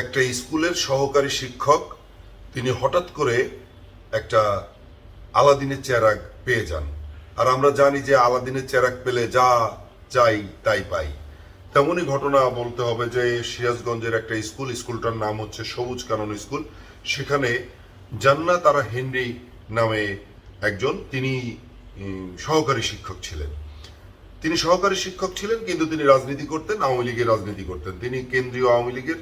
একটা স্কুলের সহকারী শিক্ষক, তিনি হঠাৎ করে একটা আলাদিনের চেরাগ পেয়ে যান। আর আমরা জানি যে আলাদিনের চেরাগ পেলে যা চাই তাই পাই। তেমনই ঘটনা বলতে হবে যে সিরাজগঞ্জের একটা স্কুল, স্কুলটার নাম হচ্ছে সবুজ কানন স্কুল। সেখানে জান্না তারা হেনরি নামে একজন, তিনি সহকারী শিক্ষক ছিলেন। তিনি সহকারী শিক্ষক ছিলেন, কিন্তু তিনি রাজনীতি করতেন, আওয়ামী লীগের রাজনীতি করতেন। তিনি কেন্দ্রীয় আওয়ামী লীগের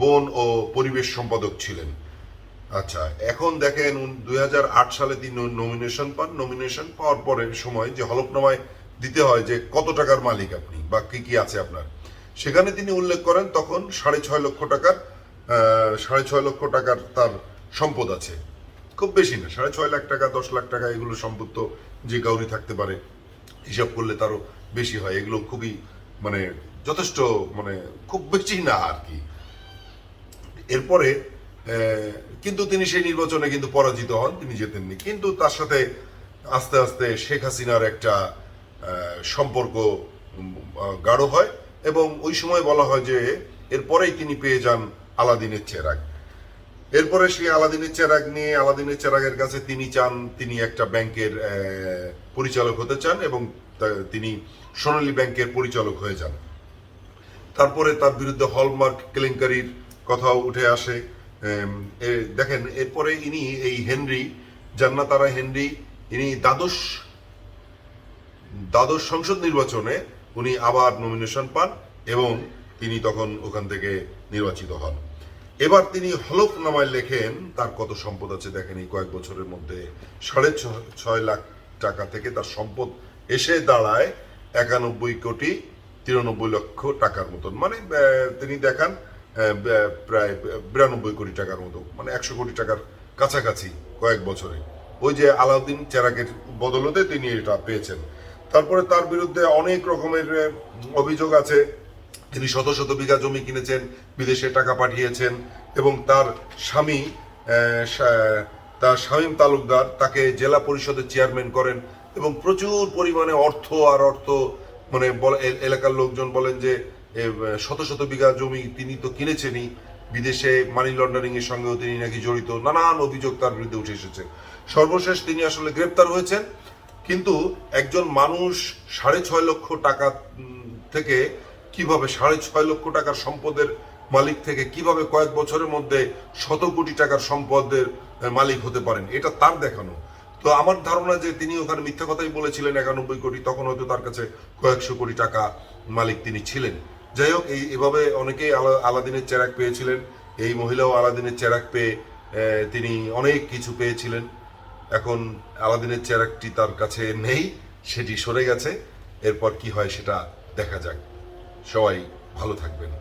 বন ও পরিবেশ সম্পাদক ছিলেন। আচ্ছা এখন দেখেন দু হাজার আট সালে তিনি নমিনেশন পান। নমিনেশন পাওয়ার পরের সময় যে হলফনামায় দিতে হয় যে কত টাকার মালিক আপনি বা কি কি আছে আপনার, সেখানে তিনি উল্লেখ করেন তখন সাড়ে ছয় লক্ষ টাকার সাড়ে ছয় লক্ষ টাকার তার সম্পদ আছে। খুব বেশি না, সাড়ে ছয় লাখ টাকা, দশ লাখ টাকা এগুলো সম্পদ তো যে কাউরি থাকতে পারে, হিসাব করলে তারও বেশি হয়। এগুলো খুবই মানে যথেষ্ট মানে খুব বেশি না আর কি। এরপরে কিন্তু তিনি সেই নির্বাচনে কিন্তু পরাজিত হন, তিনি জেতেননি। কিন্তু তার সাথে আস্তে আস্তে শেখ হাসিনার একটা সম্পর্ক গাঢ় হয় এবং ওই সময় বলা হয় যে এরপরেই তিনি পেয়ে যান আলাদিনের চেরাগ। এরপরে সেই আলাদিনের চেরাগ নিয়ে, আলাদিনের চেরাগের কাছে তিনি চান, তিনি একটা ব্যাংকের পরিচালক হতে চান এবং তিনি সোনালী ব্যাংকের পরিচালক হয়ে যান। তারপরে তার বিরুদ্ধে হলমার্ক কেলেঙ্কারির কথাও উঠে আসে। দেখেন, এরপরে ইনি এই হেনরি, জান্নাতারা হেনরি, ইনি দ্বাদশ দ্বাদশ সংসদ নির্বাচনে উনি আবার নমিনেশন পান এবং তিনি তখন ওখান থেকে নির্বাচিত হন। এবার তিনি হলফনামায় লেখেন, তার কত সম্পদ আছে দেখেন, এই কয়েক বছরের মধ্যে সাড়ে ছয় লাখ টাকা থেকে তার সম্পদ এসে দাঁড়ায় একানব্বই কোটি তিরানব্বই লক্ষ টাকার মতন। মানে তিনি দেখান প্রায় বিরানব্বই কোটি টাকার মতো মানে একশো কোটি টাকার কাছাকাছি কয়েক বছরে। ওই যে আলাউদ্দিন চেরাগের বদলতে তিনি এটা পেয়েছেন। তারপরে তার বিরুদ্ধে অনেক রকমের অভিযোগ আছে। তিনি শত শত বিঘা জমি কিনেছেন, বিদেশে টাকা পাঠিয়েছেন এবং তার স্বামী তার শামীম তালুকদার তাকে জেলা পরিষদের চেয়ারম্যান করেন এবং প্রচুর পরিমাণে অর্থ আর অর্থ মানে এলাকার লোকজন বলেন যে শত শত বিঘা জমি তিনি তো কিনেছেনই। বিদেশে মানি লন্ডারিং এর সঙ্গেও তিনি নাকি জড়িত। নানান অভিযোগ তার বিরুদ্ধে উঠে এসেছে। সর্বশেষ তিনি আসলে গ্রেপ্তার হয়েছেন। কিন্তু একজন মানুষ সাড়ে ছয় লক্ষ টাকা থেকে কীভাবে সাড়ে ছয় লক্ষ টাকার সম্পদের মালিক থেকে কীভাবে কয়েক বছরের মধ্যে শত কোটি টাকার সম্পদের মালিক হতে পারেন, এটা তার দেখানো। তো আমার ধারণা যে তিনি ওখানে মিথ্যা কথাই বলেছিলেন একানব্বই কোটি, তখন হয়তো তার কাছে কয়েকশো কোটি টাকা মালিক তিনি ছিলেন। যাই হোক, এই এভাবে অনেকেই আলা- আলাদিনের চেরাক পেয়েছিলেন। এই মহিলাও আলাদিনের চেরাক পেয়ে তিনি অনেক কিছু পেয়েছিলেন। এখন আলাদিনের চেরাকটি তার কাছে নেই, সেটি সরে গেছে। এরপর কি হয় সেটা দেখা যাক। সবাই ভালো থাকবেন।